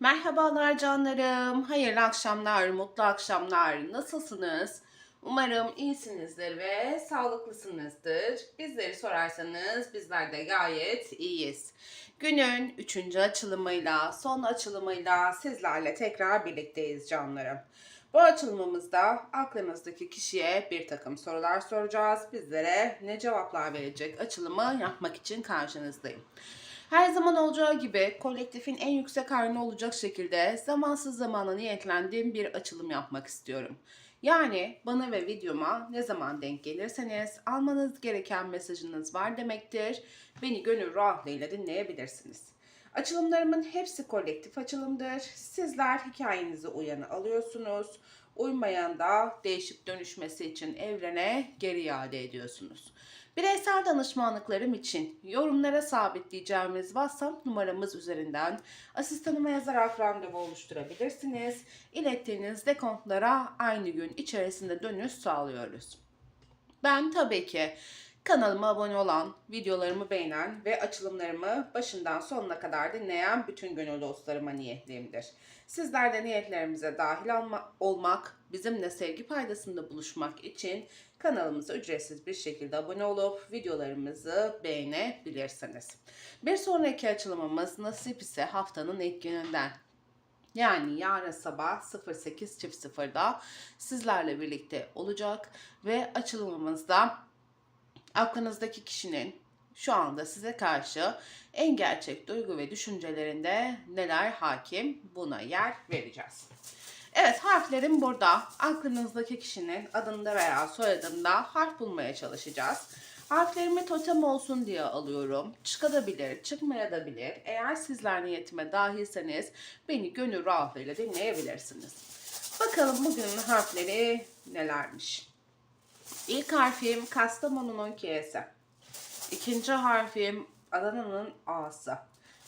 Merhabalar canlarım. Hayırlı akşamlar, mutlu akşamlar. Nasılsınız? Umarım iyisinizdir ve sağlıklısınızdır. Bizleri sorarsanız bizler de gayet iyiyiz. Günün üçüncü açılımıyla, son açılımıyla sizlerle tekrar birlikteyiz canlarım. Bu açılımımızda aklınızdaki kişiye bir takım sorular soracağız. Bizlere ne cevaplar verecek açılımı yapmak için karşınızdayım. Her zaman olacağı gibi kolektifin en yüksek haline olacak şekilde zamansız zamana niyetlendiğim bir açılım yapmak istiyorum. Yani bana ve videoma ne zaman denk gelirseniz almanız gereken mesajınız var demektir. Beni gönül rahatlığıyla dinleyebilirsiniz. Açılımlarımın hepsi kolektif açılımdır. Sizler hikayenizi uyanı alıyorsunuz. Uymayan da değişip dönüşmesi için evrene geri iade ediyorsunuz. Bireysel danışmanlıklarım için yorumlara sabitleyeceğimiz WhatsApp numaramız üzerinden asistanıma yazarak randevu oluşturabilirsiniz. İlettiğiniz dekontlara aynı gün içerisinde dönüş sağlıyoruz. Ben tabii ki kanalıma abone olan, videolarımı beğenen ve açılımlarımı başından sonuna kadar dinleyen bütün gönül dostlarıma niyetliyimdir. Sizler de niyetlerimize dahil alma- olmak, bizimle sevgi paydasında buluşmak için kanalımıza ücretsiz bir şekilde abone olup videolarımızı beğenebilirsiniz. Bir sonraki açılımımız nasip ise haftanın ilk gününden yani yarın sabah 08.00'da sizlerle birlikte olacak ve açılımımızda aklınızdaki kişinin şu anda size karşı en gerçek duygu ve düşüncelerinde neler hakim buna yer vereceğiz. Evet harflerim burada. Aklınızdaki kişinin adında veya soyadında harf bulmaya çalışacağız. Harflerimi totem olsun diye alıyorum. Çıkabilir, çıkmayabilir. Eğer sizler niyetime dahilseniz beni gönül rahatlığıyla dinleyebilirsiniz. Bakalım bugünün harfleri nelermiş. İlk harfim Kastamonu'nun K'si. İkinci harfim Adana'nın A'sı.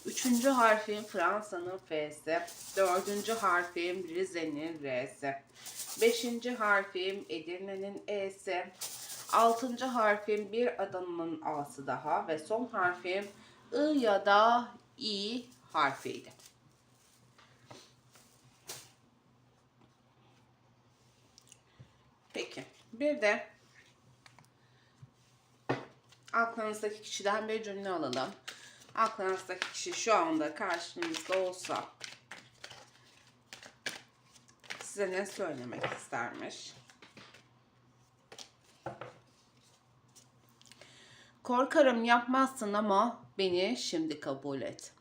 Üçüncü harfim Fransa'nın F'si. Dördüncü harfim Rize'nin R'si. Beşinci harfim Edirne'nin E'si. Altıncı harfim bir Adana'nın A'sı daha. Ve son harfim I ya da İ harfiydi. Peki. Bir de aklınızdaki kişiden bir cümle alalım. Aklınızdaki kişi şu anda karşınızda olsa size ne söylemek istermiş? Korkarım yapmazsın ama beni şimdi kabul et.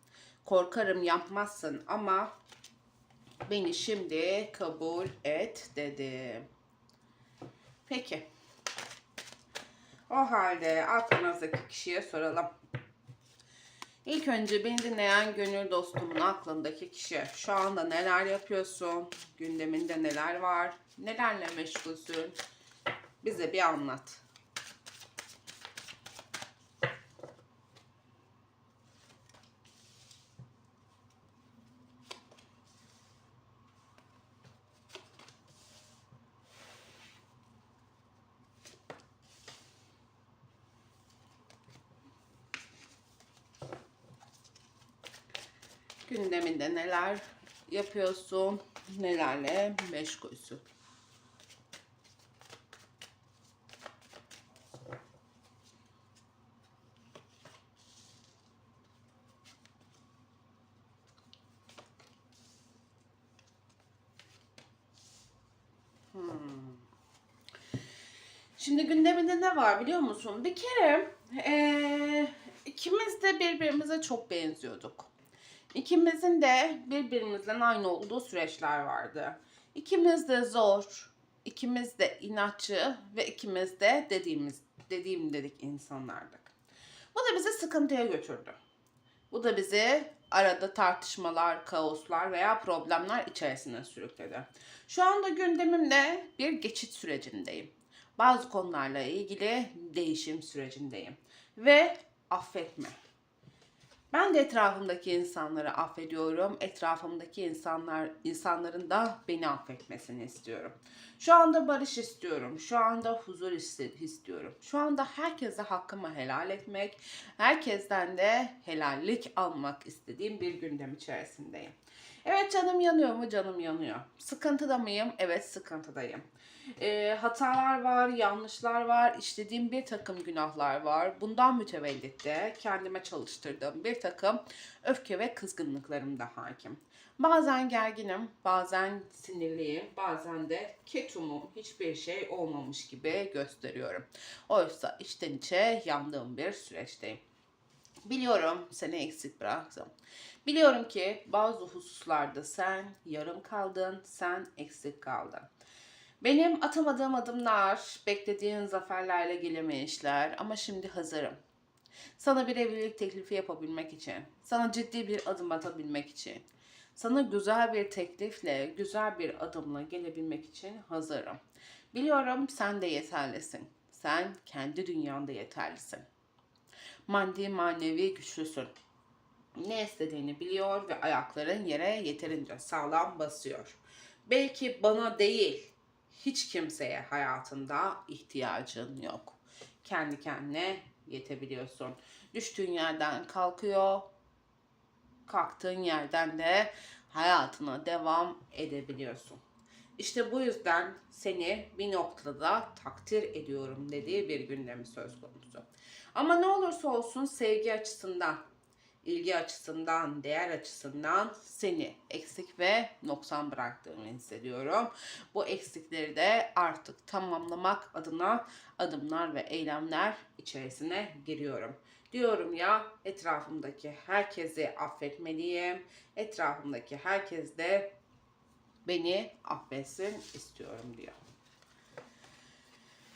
Korkarım yapmazsın ama beni şimdi kabul et dedim. Peki. O halde aklınızdaki kişiye soralım. İlk önce beni dinleyen gönül dostumun aklındaki kişi. Şu anda neler yapıyorsun? Gündeminde neler var? Nelerle meşgulsün? Bize bir anlat. Gündeminde neler yapıyorsun? Nelerle meşgulsün? Şimdi gündeminde ne var biliyor musun? Bir kere eee, ikimiz de birbirimize çok benziyorduk. İkimizin de birbirimizden aynı olduğu süreçler vardı. İkimiz de zor, ikimiz de inatçı ve ikimiz de dediğimiz dediğim dedik insanlardık. Bu da bizi sıkıntıya götürdü. Bu da bizi arada tartışmalar, kaoslar veya problemler içerisine sürükledi. Şu anda gündemimde bir geçit sürecindeyim. Bazı konularla ilgili değişim sürecindeyim. Ve affetme. Ben de etrafımdaki insanları affediyorum. Etrafımdaki insanlar insanların da beni affetmesini istiyorum. Şu anda barış istiyorum. Şu anda huzur istiyorum. Şu anda herkese hakkımı helal etmek, herkesten de helallik almak istediğim bir gündem içerisindeyim. Evet canım yanıyor mu? Canım yanıyor. Sıkıntıda mıyım? Evet sıkıntıdayım. Ee, hatalar var, yanlışlar var, işlediğim bir takım günahlar var. Bundan mütevellit de kendime çalıştırdığım bir takım öfke ve kızgınlıklarım da hakim. Bazen gerginim, bazen sinirliyim, bazen de ketumum, hiçbir şey olmamış gibi gösteriyorum. Oysa içten içe yandığım bir süreçteyim. Biliyorum seni eksik bıraktım. Biliyorum ki bazı hususlarda sen yarım kaldın, sen eksik kaldın. Benim atamadığım adımlar, beklediğin zaferlerle gelemeyişler ama şimdi hazırım. Sana bir evlilik teklifi yapabilmek için, sana ciddi bir adım atabilmek için, sana güzel bir teklifle, güzel bir adımla gelebilmek için hazırım. Biliyorum sen de yeterlisin. Sen kendi dünyanda yeterlisin. Maddi manevi güçlüsün. Ne istediğini biliyor ve ayakların yere yeterince sağlam basıyor. Belki bana değil, hiç kimseye hayatında ihtiyacın yok. Kendi kendine yetebiliyorsun. Düştüğün yerden kalkıyor, kalktığın yerden de hayatına devam edebiliyorsun. İşte bu yüzden seni bir noktada takdir ediyorum dediği bir gündemi söz konusu. Ama ne olursa olsun sevgi açısından, ilgi açısından, değer açısından seni eksik ve noksan bıraktığımı hissediyorum. Bu eksikleri de artık tamamlamak adına adımlar ve eylemler içerisine giriyorum. Diyorum ya etrafımdaki herkesi affetmeliyim. Etrafımdaki herkes de beni affetsin istiyorum diyor.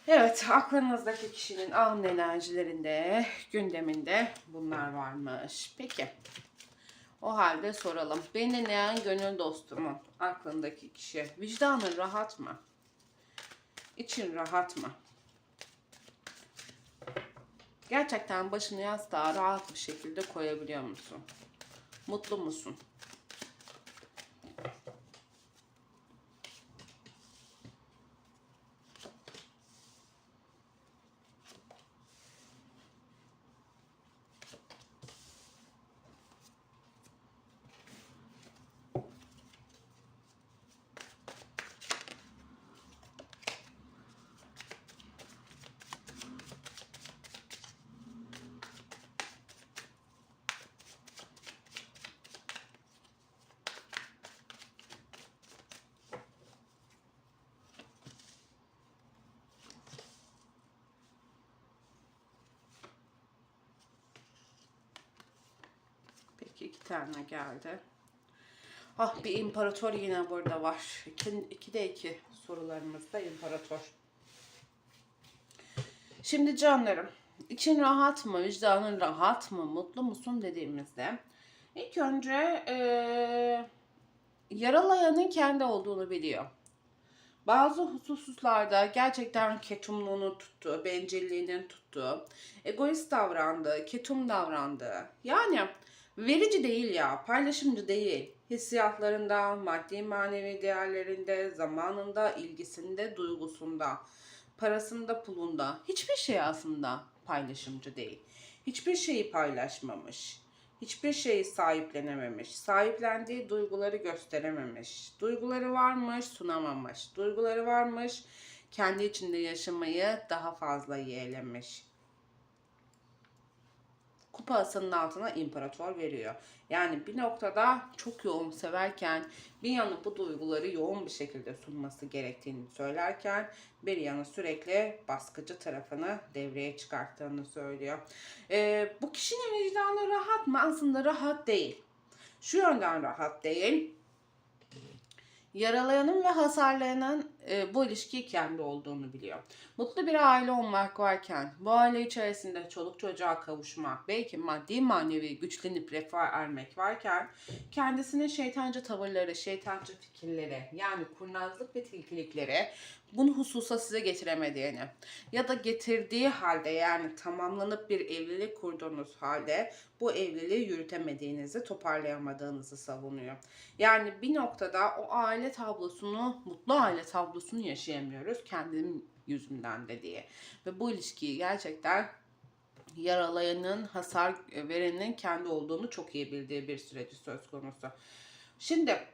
Evet, aklınızdaki kişinin alın enerjilerinde, gündeminde bunlar varmış. Peki, o halde soralım. Beni gönül dostumun aklındaki kişi, vicdanın rahat mı? İçin rahat mı? Gerçekten başını yastığa rahat bir şekilde koyabiliyor musun? Mutlu musun? Peki iki tane geldi. Ah bir imparator yine burada var. İki, iki de iki sorularımızda imparator. Şimdi canlarım, için rahat mı, vicdanın rahat mı, mutlu musun dediğimizde ilk önce eee yaralayanın kendi olduğunu biliyor. Bazı hususlarda gerçekten ketumluğunu tuttu, bencilliğinin tuttu, egoist davrandı, ketum davrandı. Yani verici değil ya, paylaşımcı değil. Hissiyatlarında, maddi manevi değerlerinde, zamanında, ilgisinde, duygusunda, parasında, pulunda, hiçbir şey aslında paylaşımcı değil. Hiçbir şeyi paylaşmamış. Hiçbir şeyi sahiplenememiş. Sahiplendiği duyguları gösterememiş. Duyguları varmış, sunamamış. Duyguları varmış, kendi içinde yaşamayı daha fazla yeğlemiş. Kupa asının altına imparator veriyor. Yani bir noktada çok yoğun severken bir yanı bu duyguları yoğun bir şekilde sunması gerektiğini söylerken bir yanı sürekli baskıcı tarafını devreye çıkarttığını söylüyor. Ee, bu kişinin vicdanı rahat mı? Aslında rahat değil. Şu yönden rahat değil. Yaralayanın ve hasarlayanın e, bu ilişkiyi kendi olduğunu biliyor. Mutlu bir aile olmak varken, bu aile içerisinde çoluk çocuğa kavuşmak, belki maddi manevi güçlenip refah ermek varken, kendisine şeytancı tavırları, şeytancı fikirleri, yani kurnazlık ve tilkilikleri bunu hususa size getiremediğini ya da getirdiği halde yani tamamlanıp bir evlilik kurduğunuz halde bu evliliği yürütemediğinizi, toparlayamadığınızı savunuyor. Yani bir noktada o aile tablosunu, mutlu aile tablosunu yaşayamıyoruz kendim yüzümden de diye. Ve bu ilişkiyi gerçekten yaralayanın, hasar verenin kendi olduğunu çok iyi bildiği bir süreci söz konusu. Şimdi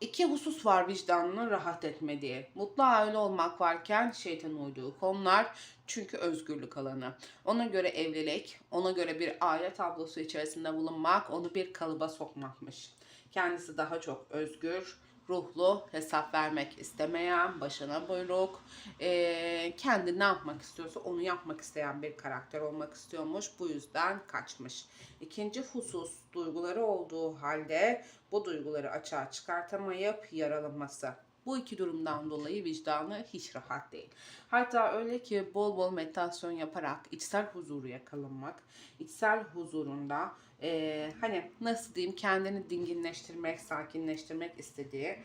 iki husus var vicdanının rahat etmediği. Mutlu aile olmak varken şeytan uyduğu konular çünkü özgürlük alanı. Ona göre evlilik, ona göre bir aile tablosu içerisinde bulunmak, onu bir kalıba sokmakmış. Kendisi daha çok özgür, ruhlu, hesap vermek istemeyen, başına buyruk, eee, kendi ne yapmak istiyorsa onu yapmak isteyen bir karakter olmak istiyormuş. Bu yüzden kaçmış. İkinci husus duyguları olduğu halde bu duyguları açığa çıkartamayıp yaralanması. Bu iki durumdan dolayı vicdanı hiç rahat değil. Hatta öyle ki bol bol meditasyon yaparak içsel huzuru yakalanmak, içsel huzurunda eee, hani nasıl diyeyim kendini dinginleştirmek, sakinleştirmek istediği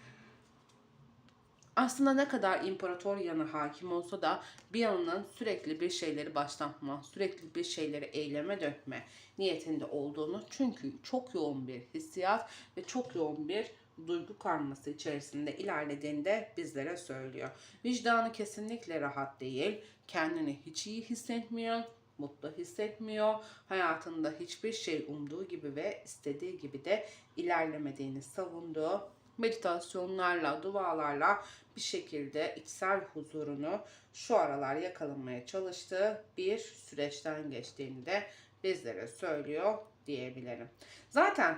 aslında ne kadar imparator yanı hakim olsa da bir yanının sürekli bir şeyleri başlatma, sürekli bir şeyleri eyleme dökme niyetinde olduğunu çünkü çok yoğun bir hissiyat ve çok yoğun bir duygu karması içerisinde ilerlediğinde bizlere söylüyor. Vicdanı kesinlikle rahat değil, kendini hiç iyi hissetmiyor, mutlu hissetmiyor, hayatında hiçbir şey umduğu gibi ve istediği gibi de ilerlemediğini savunduğu meditasyonlarla, dualarla bir şekilde içsel huzurunu şu aralar yakalamaya çalıştığı bir süreçten geçtiğini de bizlere söylüyor diyebilirim. Zaten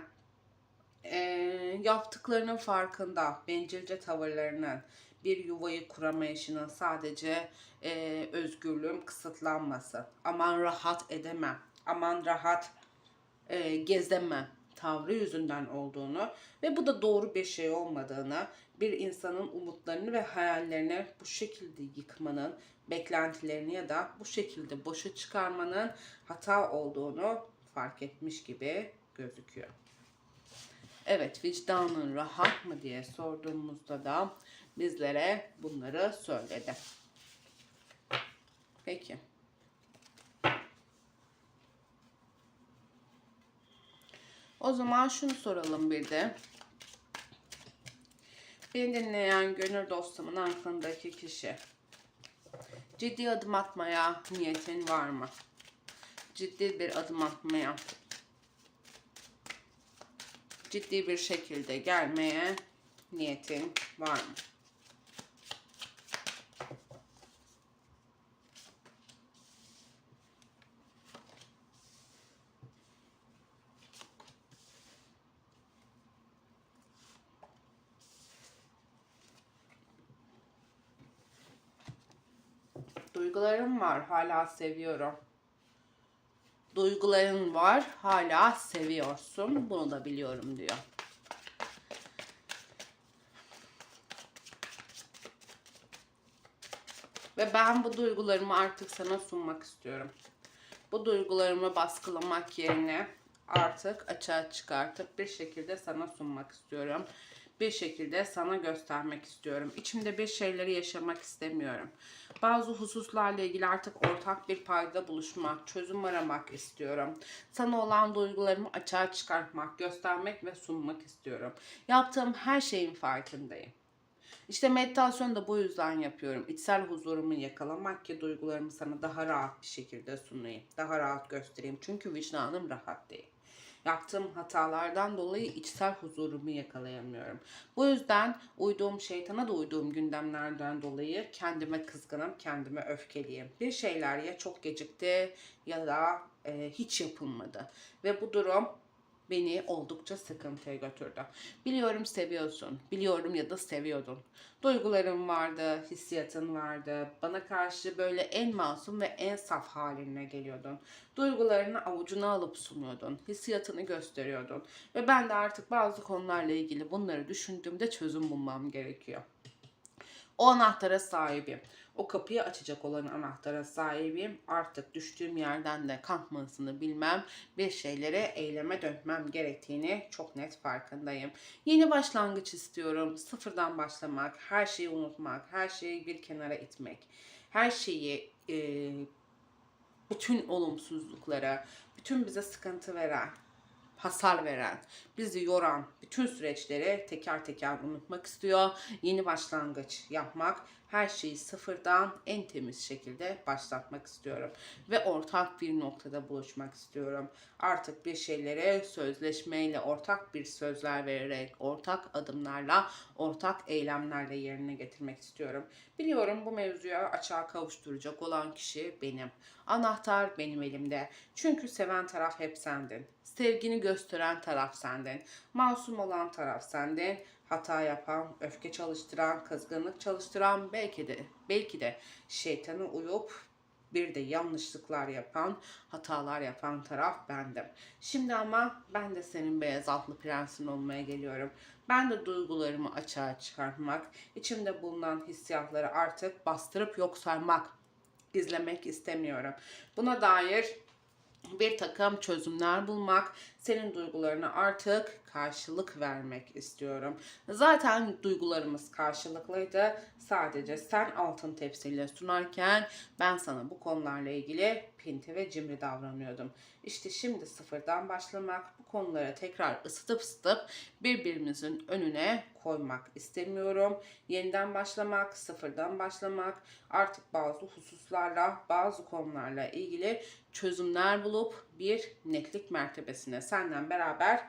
eee, yaptıklarının farkında, bencilce tavırlarının, bir yuvayı kuramayışının sadece eee özgürlüğüm kısıtlanması, aman rahat edemem, aman rahat e, gezemem tavrı yüzünden olduğunu ve bu da doğru bir şey olmadığını, bir insanın umutlarını ve hayallerini bu şekilde yıkmanın, beklentilerini ya da bu şekilde boşa çıkarmanın hata olduğunu fark etmiş gibi gözüküyor. Evet, vicdanın rahat mı diye sorduğumuzda da bizlere bunları söyledi. Peki. O zaman şunu soralım bir de. Beni dinleyen gönül dostumun aklındaki kişi. Ciddi adım atmaya niyetin var mı? Ciddi bir adım atmaya, ciddi bir şekilde gelmeye niyetin var mı? Duygularım var, hala seviyorum. Duyguların var, hala seviyorsun. Bunu da biliyorum diyor. Ve ben bu duygularımı artık sana sunmak istiyorum. Bu duygularımı baskılamak yerine artık açığa çıkartıp bir şekilde sana sunmak istiyorum. Bir şekilde sana göstermek istiyorum. İçimde bir şeyleri yaşamak istemiyorum. Bazı hususlarla ilgili artık ortak bir payda buluşmak, çözüm aramak istiyorum. Sana olan duygularımı açığa çıkartmak, göstermek ve sunmak istiyorum. Yaptığım her şeyin farkındayım. İşte meditasyon da bu yüzden yapıyorum. İçsel huzurumu yakalamak ki duygularımı sana daha rahat bir şekilde sunayım. Daha rahat göstereyim. Çünkü vicdanım rahat değil. Yaptığım hatalardan dolayı içsel huzurumu yakalayamıyorum. Bu yüzden uyduğum şeytana da uyduğum gündemlerden dolayı kendime kızgınım, kendime öfkeliyim. Bir şeyler ya çok gecikti ya da e, hiç yapılmadı. Ve bu durum beni oldukça sıkıntıya götürdü. Biliyorum seviyorsun, biliyorum ya da seviyordun. Duyguların vardı, hissiyatın vardı. Bana karşı böyle en masum ve en saf haline geliyordun. Duygularını avucuna alıp sunuyordun, hissiyatını gösteriyordun. Ve ben de artık bazı konularla ilgili bunları düşündüğümde çözüm bulmam gerekiyor. O anahtara sahibim. O kapıyı açacak olan anahtara sahibim. Artık düştüğüm yerden de kalkmasını bilmem. Bir şeylere eyleme dönmem gerektiğini çok net farkındayım. Yeni başlangıç istiyorum. Sıfırdan başlamak, her şeyi unutmak, her şeyi bir kenara itmek. Her şeyi e, bütün olumsuzlukları, bütün bize sıkıntı veren, hasar veren, bizi yoran bütün süreçleri teker teker unutmak istiyor. Yeni başlangıç yapmak, her şeyi sıfırdan en temiz şekilde başlatmak istiyorum. Ve ortak bir noktada buluşmak istiyorum. Artık bir şeylere sözleşmeyle, ortak bir sözler vererek, ortak adımlarla, ortak eylemlerle yerine getirmek istiyorum. Biliyorum bu mevzuya açığa kavuşturacak olan kişi benim. Anahtar benim elimde. Çünkü seven taraf hep sendin. Sevgini gösteren taraf sendin. Masum olan taraf sendin. Hata yapan, öfke çalıştıran, kızgınlık çalıştıran, belki de belki de şeytana uyup bir de yanlışlıklar yapan, hatalar yapan taraf bendim. Şimdi ama ben de senin beyaz atlı prensin olmaya geliyorum. Ben de duygularımı açığa çıkartmak, içimde bulunan hissiyatları artık bastırıp yok saymak, gizlemek istemiyorum. Buna dair bir takım çözümler bulmak, senin duygularına artık karşılık vermek istiyorum. Zaten duygularımız karşılıklıydı. Sadece sen altın tepsiyle sunarken ben sana bu konularla ilgili pinti ve cimri davranıyordum. İşte şimdi sıfırdan başlamak, bu konuları tekrar ısıtıp ısıtıp birbirimizin önüne koymak istemiyorum. Yeniden başlamak, sıfırdan başlamak, artık bazı hususlarla, bazı konularla ilgili çözümler bulup bir netlik mertebesine senden beraber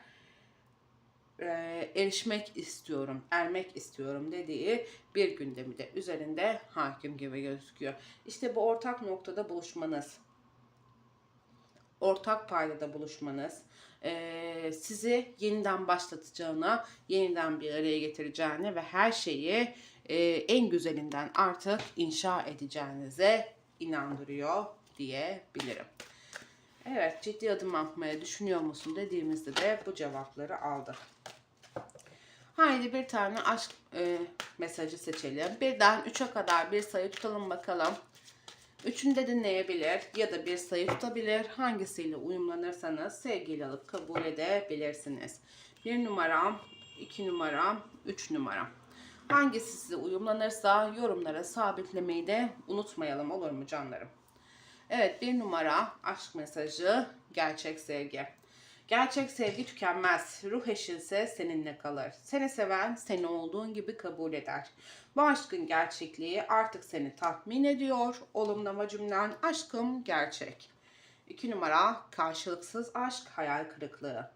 e, erişmek istiyorum, ermek istiyorum dediği bir gündemi de üzerinde hakim gibi gözüküyor. İşte bu ortak noktada buluşmanız, ortak paydada buluşmanız, e, sizi yeniden başlatacağına, yeniden bir araya getireceğine ve her şeyi e, en güzelinden artık inşa edeceğinize inandırıyor diyebilirim. Evet, ciddi adım atmaya düşünüyor musun dediğimizde de bu cevapları aldık. Haydi bir tane aşk e, mesajı seçelim. Birden 3'e kadar bir sayı tutalım bakalım. Üçünde dinleyebilir ya da bir sayı tutabilir. Hangisiyle uyumlanırsanız sevgiyle alıp kabul edebilirsiniz. Bir numaram, iki numaram, üç numaram. Hangisi size uyumlanırsa yorumlara sabitlemeyi de unutmayalım olur mu canlarım? Evet bir numara aşk mesajı gerçek sevgi. Gerçek sevgi tükenmez. Ruh eşinse seninle kalır. Seni seven seni olduğun gibi kabul eder. Bu aşkın gerçekliği artık seni tatmin ediyor. Olumlama cümlen aşkım gerçek. İki numara karşılıksız aşk hayal kırıklığı.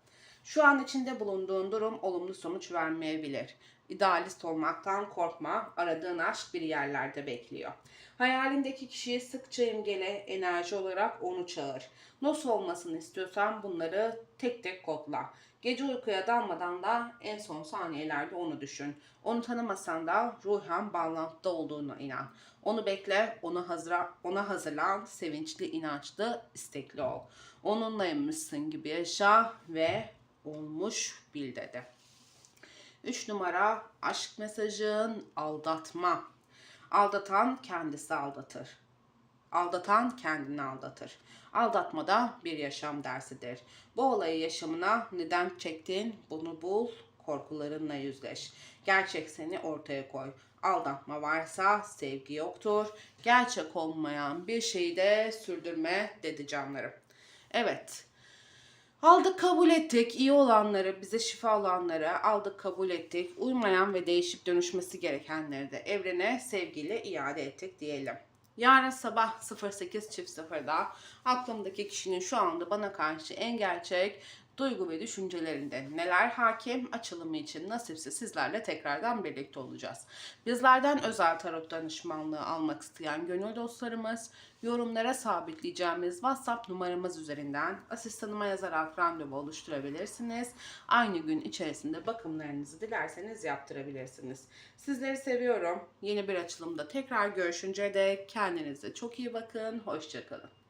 Şu an içinde bulunduğun durum olumlu sonuç vermeyebilir. İdealist olmaktan korkma, aradığın aşk bir yerlerde bekliyor. Hayalindeki kişiyi sıkça imgele, enerji olarak onu çağır. Nasıl olmasını istiyorsan bunları tek tek kodla. Gece uykuya dalmadan da en son saniyelerde onu düşün. Onu tanımasan da ruhen bağlantıda olduğuna inan. Onu bekle, onu hazıra, ona hazırlan, sevinçli, inançlı, istekli ol. Onunlaymışsın gibi yaşa ve olmuş bil dedi. 3 numara aşk mesajın aldatma. Aldatan kendisi aldatır. Aldatan kendini aldatır. Aldatma da bir yaşam dersidir. Bu olayı yaşamına neden çektin bunu bul, korkularınla yüzleş. Gerçek seni ortaya koy. Aldatma varsa sevgi yoktur. Gerçek olmayan bir şeyi de sürdürme dedi canlarım. Evet. Aldık kabul ettik. İyi olanları, bize şifa olanları aldık kabul ettik. Uymayan ve değişip dönüşmesi gerekenleri de evrene sevgiyle iade ettik diyelim. Yarın sabah 08.00'da aklımdaki kişinin şu anda bana karşı en gerçek duygu ve düşüncelerinde neler hakim açılımı için nasipse sizlerle tekrardan birlikte olacağız. Bizlerden özel tarot danışmanlığı almak isteyen gönül dostlarımız yorumlara sabitleyeceğimiz WhatsApp numaramız üzerinden asistanıma yazarak randevu oluşturabilirsiniz. Aynı gün içerisinde bakımlarınızı dilerseniz yaptırabilirsiniz. Sizleri seviyorum. Yeni bir açılımda tekrar görüşünce de kendinize çok iyi bakın. Hoşçakalın.